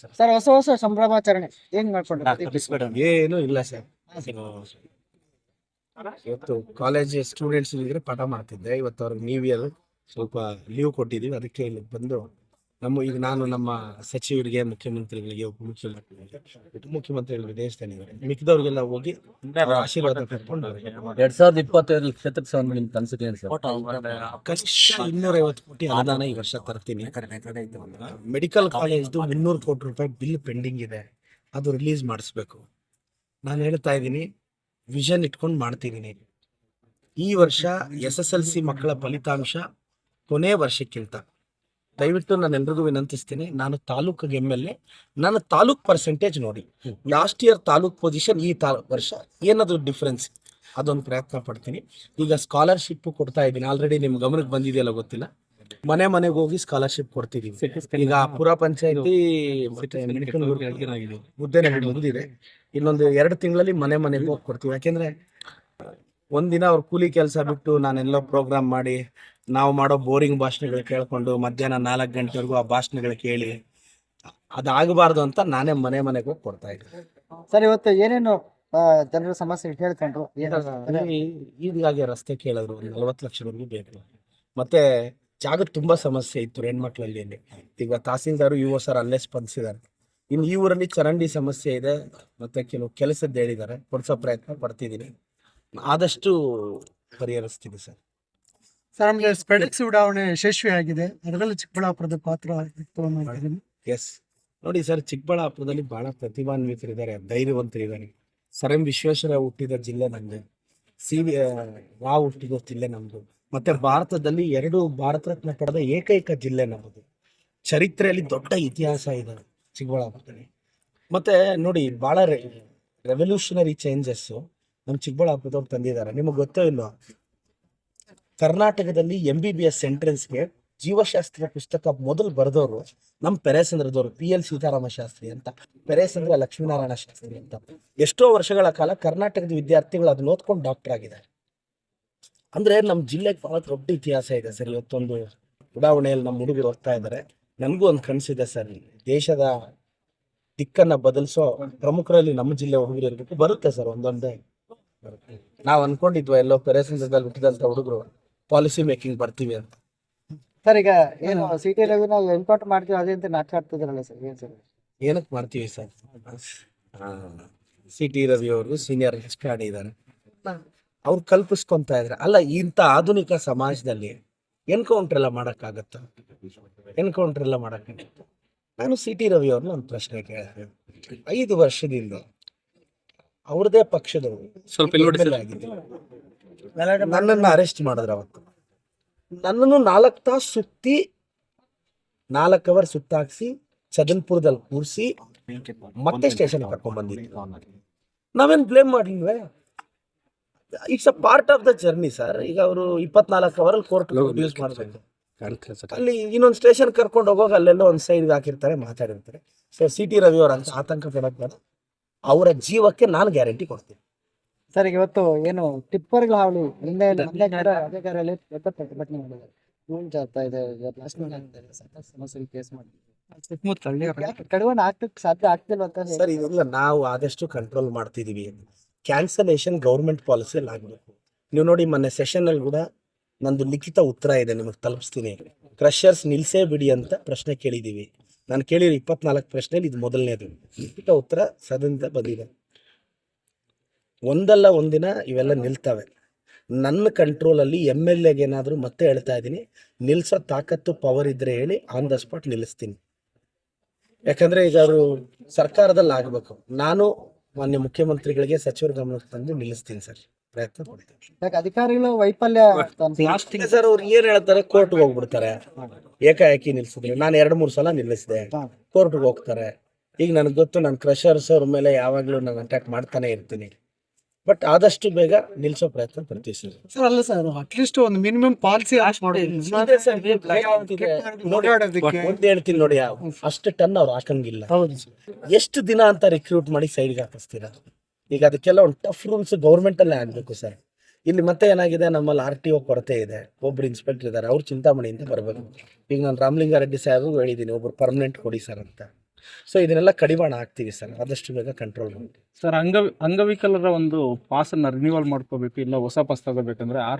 Sir. Sir ಹೊಸ ಹೊಸ ಸಂಭ್ರಮಾಚರಣೆ. ಏನ್ ಮಾಡ್ಕೊಂಡ್ರಿ? ಏನು ಇಲ್ಲ ಸರ್. ಇವತ್ತು ಕಾಲೇಜ್ ಸ್ಟೂಡೆಂಟ್ಸ್ ಇದ್ರೆ ಪಾಠ ಮಾಡ್ತಿದ್ದೆ. ಇವತ್ತು ಅವ್ರಿಗೆ ನ್ಯೂ ಇಯರ್ ಸ್ವಲ್ಪ ಲೀವ್ ಕೊಟ್ಟಿದ್ದೀವಿ. ಅದಕ್ಕೆ ಇಲ್ಲಿ ಬಂದು ನಮ್ಮ ಈಗ ನಾನು ನಮ್ಮ ಸಚಿವರಿಗೆ ಮುಖ್ಯಮಂತ್ರಿಗಳಿಗೆ ಉಪಮುಖ್ಯಮಂತ್ರಿಗಳಿಗೆ ಉಪಮುಖ್ಯಮಂತ್ರಿಗಳು ವಿದೇಶದಲ್ಲಿದ್ದಾರೆ ಮಿಕ್ಕಿದವ್ರಿಗೆಲ್ಲ ಹೋಗಿ ಆಶೀರ್ವಾದ ಕರ್ಕೊಂಡು ಎರಡ್ ಸಾವಿರದ ಇಪ್ಪತ್ತೈದು ಕ್ಷೇತ್ರ ಸಭೆ ನಿಮ್ಗೆ ಅನ್ಸುತ್ತೆ ಕನಿಷ್ಠ ಇನ್ನೂರೈವತ್ತು ಕೋಟಿ ಅನುದಾನ ಈ ವರ್ಷ ತರ್ತೀನಿ. ಮೆಡಿಕಲ್ ಕಾಲೇಜ್ದು ಮುನ್ನೂರು ಕೋಟಿ ರೂಪಾಯಿ ಬಿಲ್ ಪೆಂಡಿಂಗ್ ಇದೆ. ಅದು ರಿಲೀಸ್ ಮಾಡಿಸ್ಬೇಕು. ನಾನು ಹೇಳ್ತಾ ಇದ್ದೀನಿ ವಿಷನ್ ಇಟ್ಕೊಂಡು ಮಾಡ್ತಿದ್ದೀನಿ. ಈ ವರ್ಷ ಎಸ್ ಎಸ್ ಎಲ್ ಸಿ ಮಕ್ಕಳ ಫಲಿತಾಂಶ ಕೊನೆ ವರ್ಷಕ್ಕಿಂತ. ದಯವಿಟ್ಟು ನಾನು ಎಲ್ರಿಗೂ ವಿನಂತಿಸ್ತೀನಿ ನಾನು ತಾಲೂಕಿಗೆ ಎಂ ಎಲ್ ಎ ನನ್ನ ತಾಲೂಕ್ ಪರ್ಸೆಂಟೇಜ್ ನೋಡಿ. ಲಾಸ್ಟ್ ಇಯರ್ ತಾಲೂಕ್ ಪೊಸಿಷನ್ ಈ ತಾ ವರ್ಷ ಏನಾದ್ರು ಡಿಫ್ರೆನ್ಸ್ ಅದೊಂದು ಪ್ರಯತ್ನ ಪಡ್ತೀನಿ. ಈಗ ಸ್ಕಾಲರ್ಶಿಪ್ ಕೊಡ್ತಾ ಇದ್ದೀನಿ. ಆಲ್ರೆಡಿ ನಿಮ್ ಗಮನಕ್ಕೆ ಬಂದಿದೆಯಲ್ಲ ಗೊತ್ತಿಲ್ಲ? ಮನೆ ಮನೆಗೆ ಹೋಗಿ ಸ್ಕಾಲರ್ಶಿಪ್ ಕೊಡ್ತಿದ್ದೀನಿ ಈಗ ಪುರ ಪಂಚಾಯತಿ ಮುದ್ದೆ ಮುಗಿದಿದೆ. ಇನ್ನೊಂದು ಎರಡು ತಿಂಗಳಲ್ಲಿ ಮನೆ ಮನೆಗೆ ಹೋಗಿ ಕೊಡ್ತೀವಿ. ಯಾಕೆಂದ್ರೆ ಒಂದಿನ ಅವ್ರ ಕೂಲಿ ಕೆಲಸ ಬಿಟ್ಟು ನಾನೆಲ್ಲ ಪ್ರೋಗ್ರಾಮ್ ಮಾಡಿ ನಾವು ಮಾಡೋ ಬೋರಿಂಗ್ ಭಾಷಣಗಳು ಕೇಳ್ಕೊಂಡು ಮಧ್ಯಾಹ್ನ ನಾಲ್ಕು ಗಂಟೆವರೆಗೂ ಆ ಭಾಷಣಗಳು ಕೇಳಿ ಅದಾಗಬಾರ್ದು ಅಂತ ನಾನೇ ಮನೆ ಮನೆಗೆ ಹೋಗಿ ಕೊಡ್ತಾ ಇದ್ದೆ. ಸರ್ ಇವತ್ತು ಏನೇನು ಜನರ ಸಮಸ್ಯೆ ಹೇಳ್ಕೊಂಡ್ರು? ಈಗಾಗಿ ರಸ್ತೆ ಕೇಳಿದ್ರು ಒಂದು ನಲ್ವತ್ತು ಲಕ್ಷವರೆಗೂ ಬೇಕು. ಮತ್ತೆ ಜಾಗ ತುಂಬಾ ಸಮಸ್ಯೆ ಇತ್ತು ಹೆಣ್ಮಕ್ಳಲ್ಲಿ. ಈಗ ತಹಸೀಲ್ದಾರು ಯು ಸರ್ ಅಲ್ಲೇ ಸ್ಪಂದಿಸಿದ್ದಾರೆ. ಇನ್ನು ಈ ಊರಲ್ಲಿ ಚರಂಡಿ ಸಮಸ್ಯೆ ಇದೆ ಮತ್ತೆ ಕೆಲವು ಕೆಲಸದ್ದು ಹೇಳಿದ್ದಾರೆ. ಕೊಡ್ಸೋ ಪ್ರಯತ್ನ ಪಡ್ತಿದ್ದೀನಿ. ಆದಷ್ಟು ಪರಿಹರಿಸ್ತೀನಿ ಸರ್. ಸರ್ ನಮಗೆ ಸ್ಪೆಡಿಕ್ಸ್ ಉಡಾವಣೆ ಯಶಸ್ವಿ ಆಗಿದೆ ಅದರಲ್ಲಿ ಚಿಕ್ಕಬಳ್ಳಾಪುರದ ಪಾತ್ರ ಇತ್ತು. ಎಸ್ ನೋಡಿ ಸರ್ ಚಿಕ್ಕಬಳ್ಳಾಪುರದಲ್ಲಿ ಬಹಳ ಪ್ರತಿಭಾನ್ವಿತರಿದ್ದಾರೆ ಧೈರ್ಯವಂತರಿದ್ದಾರೆ. ಸರ್ ಎಂ ವಿಶ್ವೇಶ್ವರ ಹುಟ್ಟಿದ ಜಿಲ್ಲೆ ನಮ್ದು. ಸಿ ವಿ ರಾವ್ ಹುಟ್ಟಿದ ಜಿಲ್ಲೆ ನಮ್ದು. ಮತ್ತೆ ಭಾರತದಲ್ಲಿ ಎರಡು ಭಾರತ ರತ್ನ ಪಡೆದ ಏಕೈಕ ಜಿಲ್ಲೆ ನಮ್ಮದು ಚರಿತ್ರೆಯಲ್ಲಿ ದೊಡ್ಡ ಇತಿಹಾಸ ಇದೆ ಚಿಕ್ಕಬಳ್ಳಾಪುರದಲ್ಲಿ. ಮತ್ತೆ ನೋಡಿ ಬಹಳ ರೆವಲ್ಯೂಷನರಿ ಚೇಂಜಸ್ ನಮ್ಮ ಚಿಕ್ಕಬಳ್ಳಾಪುರದವ್ರು ತಂದಿದ್ದಾರೆ. ನಿಮಗೆ ಗೊತ್ತೋ ಇಲ್ವೋ? ಕರ್ನಾಟಕದಲ್ಲಿ ಎಂ ಬಿ ಬಿ ಎಸ್ ಎಂಟ್ರೆನ್ಸ್ಗೆ ಜೀವಶಾಸ್ತ್ರ ಪುಸ್ತಕ ಮೊದಲು ಬರೆದವರು ನಮ್ಮ ಪೆರೇಸಂದ್ರದವರು ಪಿ ಎಲ್ ಸೀತಾರಾಮ ಶಾಸ್ತ್ರಿ ಅಂತ. ಪೆರೇಸಂದ್ರ ಲಕ್ಷ್ಮೀನಾರಾಯಣ ಶಾಸ್ತ್ರಿ ಅಂತ. ಎಷ್ಟೋ ವರ್ಷಗಳ ಕಾಲ ಕರ್ನಾಟಕದ ವಿದ್ಯಾರ್ಥಿಗಳು ಅದನ್ನ ಓದ್ಕೊಂಡು ಡಾಕ್ಟರ್ ಆಗಿದ್ದಾರೆ. ಅಂದ್ರೆ ನಮ್ಮ ಜಿಲ್ಲೆಗೆ ಬಹಳ ದೊಡ್ಡ ಇತಿಹಾಸ ಇದೆ ಸರ್. ಇವತ್ತೊಂದು ಉಡಾವಣೆಯಲ್ಲಿ ನಮ್ಮ ಹುಡುಗರು ಹೋಗ್ತಾ ಇದ್ದಾರೆ. ನನಗೂ ಒಂದು ಕನಸಿದೆ ಸರ್. ದೇಶದ ದಿಕ್ಕನ್ನ ಬದಲಿಸೋ ಪ್ರಮುಖರಲ್ಲಿ ನಮ್ಮ ಜಿಲ್ಲೆ ಹುಡುಗರು ಇರ್ಬೇಕು. ಬರುತ್ತೆ ಸರ್ ಒಂದೊಂದೇ. ನಾವು ಅನ್ಕೊಂಡಿದ್ವಿ ಎಲ್ಲೋ ಪೆರೇಸಂದ್ರದಲ್ಲಿ ಹುಟ್ಟಿದಂತ ಹುಡುಗರು ಪಾಲಿಸಿ ಮೇಕಿಂಗ್ ಬರ್ತೀವಿ ಅಂತ. ಸರ್ ಈಗ ಏನು ಸಿಟಿ ರವಿನ ಎನ್ಕೌಂಟರ್ ಮಾಡ್ತೀವಿ ಅದೇ ಅಂತ ನಾಟಕ ಆಡ್ತಿದ್ರಲ್ಲ ಸರ್ ಏನ್ ಸರ್? ಏನಕ್ಕೆ ಮಾಡ್ತೀವಿ ಸರ್? ಸಿ ಟಿ ರವಿ ಅವರು ಸೀನಿಯರ್ ಎಕ್ಸ್ಪರ್ಟ್ ಇದ್ದಾರೆ ಅವ್ರು ಕಲ್ಪಿಸ್ಕೊಂತ ಇದ್ರೆ. ಅಲ್ಲ ಇಂಥ ಆಧುನಿಕ ಸಮಾಜದಲ್ಲಿ ಎನ್ಕೌಂಟರ್ ಎಲ್ಲ ಮಾಡೋಕ್ಕಾಗತ್ತ? ಎನ್ಕೌಂಟರ್ ಎಲ್ಲ ಮಾಡಕ್ಕಾಗತ್ತ? ನಾನು ಸಿ ಟಿ ರವಿ ಅವ್ರನ್ನ ಒಂದು ಪ್ರಶ್ನೆ ಕೇಳಿದೆ ಐದು ವರ್ಷದಿಂದ ಅವ್ರದೇ ಪಕ್ಷದವರು. ಸ್ವಲ್ಪ ಸರ್. ನನ್ನನ್ನು ಅರೆಸ್ಟ್ ಮಾಡಿದ್ರು ಅವತ್ತು. ನನ್ನನ್ನು ನಾಲ್ಕು ತಾಸು ಸುತ್ತಿ ನಾಲ್ಕು ಅವರ್ ಸುತ್ತಾಕ್ಸಿ ಚದನ್ಪುರದಲ್ಲಿ ಕೂರಿಸಿ ಮತ್ತೆ ಸ್ಟೇಷನ್ ಕರ್ಕೊಂಡ್ ಬಂದಿದ್ವಿ ನಾವೇನ್ blame ಮಾಡಿಲ್ವೇ? It's a part of the journey sir ಈಗ ಅವರು ಇಪ್ಪತ್ನಾಲ್ಕು ಅವರಲ್ಲಿ ಕೋರ್ಟ್ ಯೂಸ್ ಮಾಡಬೇಕು. ಅಲ್ಲಿ ಇನ್ನೊಂದು ಸ್ಟೇಷನ್ ಕರ್ಕೊಂಡು ಹೋಗೋವಾಗ ಅಲ್ಲೆಲ್ಲೋ ಒಂದು ಸೈಡ್ ಹಾಕಿರ್ತಾರೆ ಮಾತಾಡಿರ್ತಾರೆ. ಸೊ ಸಿ ಟಿ ರವಿ ಅವ್ರ ಅಂತ ಆತಂಕ ಪಡಕ್ಕೆ ಬೇಡ. ಅವರ ಜೀವಕ್ಕೆ ನಾನು ಗ್ಯಾರಂಟಿ ಕೊಡ್ತೀನಿ. ಸರ್ ಈಗ ಇವತ್ತು ಏನು ಟಿಪ್ಪರ್ಗಳ ಹಾವಳಿ ಹಿಂದೆ ಪ್ರತಿಭಟನೆ ಮಾಡಿದ್ದಾರೆ. ಇದೆ? ಸಮಸ್ಯೆ ಕೇಸ್ ಕಡಿವಾಣ ಸಾಧ್ಯ ಅಂತ ಸರ್ ಇದೆಲ್ಲ ನಾವು ಆದಷ್ಟು ಕಂಟ್ರೋಲ್ ಮಾಡ್ತಿದೀವಿ. ಕ್ಯಾನ್ಸಲೇಷನ್ ಗೌರ್ಮೆಂಟ್ ಪಾಲಿಸಿಯಲ್ಲಿ ಆಗಬೇಕು. ನೀವು ನೋಡಿ ಮೊನ್ನೆ ಸೆಷನ್ ಅಲ್ಲಿ ಕೂಡ ನಂದು ಲಿಖಿತ ಉತ್ತರ ಇದೆ ನಿಮಗೆ ತಲುಪಿಸ್ತೀನಿ. ಕ್ರಷರ್ಸ್ ನಿಲ್ಸೇ ಬಿಡಿ ಅಂತ ಪ್ರಶ್ನೆ ಕೇಳಿದೀವಿ ನಾನು ಕೇಳಿರೋ ಇಪ್ಪತ್ನಾಲ್ಕು ಪ್ರಶ್ನೆಯಲ್ಲಿ ಇದು ಮೊದಲನೇದು. ಲಿಖಿತ ಉತ್ತರ ಸದನದ ಬಂದಿದೆ ಒಂದಲ್ಲ ಒಂದಿನ ಇವೆಲ್ಲ ನಿಲ್ತವೆ. ನನ್ನ ಕಂಟ್ರೋಲಲ್ಲಿ ಎಂ ಎಲ್ ಎಗೆ ಏನಾದರೂ ಮತ್ತೆ ಹೇಳ್ತಾ ಇದ್ದೀನಿ. ನಿಲ್ಸೋ ತಾಕತ್ತು ಪವರ್ ಇದ್ರೆ ಹೇಳಿ ಆನ್ ದ ಸ್ಪಾಟ್ ನಿಲ್ಲಿಸ್ತೀನಿ. ಯಾಕಂದ್ರೆ ಈಗ ಅವರು ಸರ್ಕಾರದಲ್ಲಿ ಆಗಬೇಕು ನಾನು ಮಾನ್ಯ ಮುಖ್ಯಮಂತ್ರಿಗಳಿಗೆ ಸಚಿವರ ಗಮನಕ್ಕೆ ತಂದು ನಿಲ್ಲಿಸ್ತೀನಿ ಸರ್. ಪ್ರಯತ್ನ ಪಡ್ತೇವೆ ಯಾಕೆ ಅಧಿಕಾರಿಗಳು ವೈಫಲ್ಯ. ಸರ್ ಅವ್ರು ಏನ್ ಹೇಳ್ತಾರೆ? ಕೋರ್ಟ್ಗೆ ಹೋಗ್ಬಿಡ್ತಾರೆ. ಏಕಾಏಕಿ ನಿಲ್ಸಿದ್ರೆ. ನಾನು ಎರಡು ಮೂರು ಸಲ ನಿಲ್ಲಿಸಿದೆ. ಕೋರ್ಟ್ಗೆ ಹೋಗ್ತಾರೆ. ಈಗ ನನಗೆ ಗೊತ್ತು ನಾನು ಕ್ರಷರ್ಸ್ ಅವ್ರ ಮೇಲೆ ಯಾವಾಗ್ಲೂ ನಾನು ಅಟ್ಯಾಕ್ ಮಾಡ್ತಾನೆ ಇರ್ತೀನಿ. ಬಟ್ ಆದಷ್ಟು ಬೇಗ ನಿಲ್ಸೋ ಪ್ರಯತ್ನ ಪಡ್ತೀವಿ ಸರ್. ಸರ್ ಅಲ್ಲ ಸರ್ ಅಟ್ಲೀಸ್ಟ್ ಒಂದು ಮಿನಿಮಮ್ ಪಾಲಿಸಿ ಒಂದ್ ಹೇಳ್ತೀನಿ ನೋಡಿ ಅಷ್ಟು ಟನ್ ಅವ್ರು ಹಾಕಂಗಿಲ್ಲ. ಹೌದು ಎಷ್ಟು ದಿನ ಅಂತ ರಿಕ್ರೂಟ್ ಮಾಡಿ ಸೈಡ್ಗೆ ಹಾಕಿಸ್ತೀರಾ? ಈಗ ಅದಕ್ಕೆಲ್ಲ ಒಂದು ಟಫ್ ರೂಲ್ಸ್ ಗೌರ್ಮೆಂಟ್ ಅಲ್ಲೇ ಆಗ್ಬೇಕು ಸರ್. ಇಲ್ಲಿ ಮತ್ತೆ ಏನಾಗಿದೆ, ನಮ್ಮಲ್ಲಿ ಆರ್ ಟಿ ಒ ಕೊರತೆ ಇದೆ. ಒಬ್ರು ಇನ್ಸ್ಪೆಕ್ಟರ್ ಇದ್ದಾರೆ, ಅವ್ರು ಚಿಂತಾಮಣಿಯಿಂದ ಬರಬೇಕು. ಈಗ ನಾನು ರಾಮಲಿಂಗಾರೆಡ್ಡಿ ಸಾಹೇಬ್ರು ಹೇಳಿದ್ದೀನಿ, ಒಬ್ರು ಪರ್ಮನೆಂಟ್ ಕೊಡಿ ಸರ್ ಅಂತ. ಸೊ ಇದನ್ನೆಲ್ಲ ಕಡಿವಾಣ ಆಗ್ತೀವಿ ಸರ್, ಆದಷ್ಟು ಬೇಗ ಕಂಟ್ರೋಲ್ ಮಾಡಿ. ಸರ್ ಅಂಗ ಅಂಗವಿಕಲರ ಒಂದು ಪಾಸನ್ನು ರಿನ್ಯೂವಲ್ ಮಾಡ್ಕೋಬೇಕು, ಇಲ್ಲ ಹೊಸ ಪಾಸ್ ತಗೋಬೇಕಂದ್ರೆ ಆರ್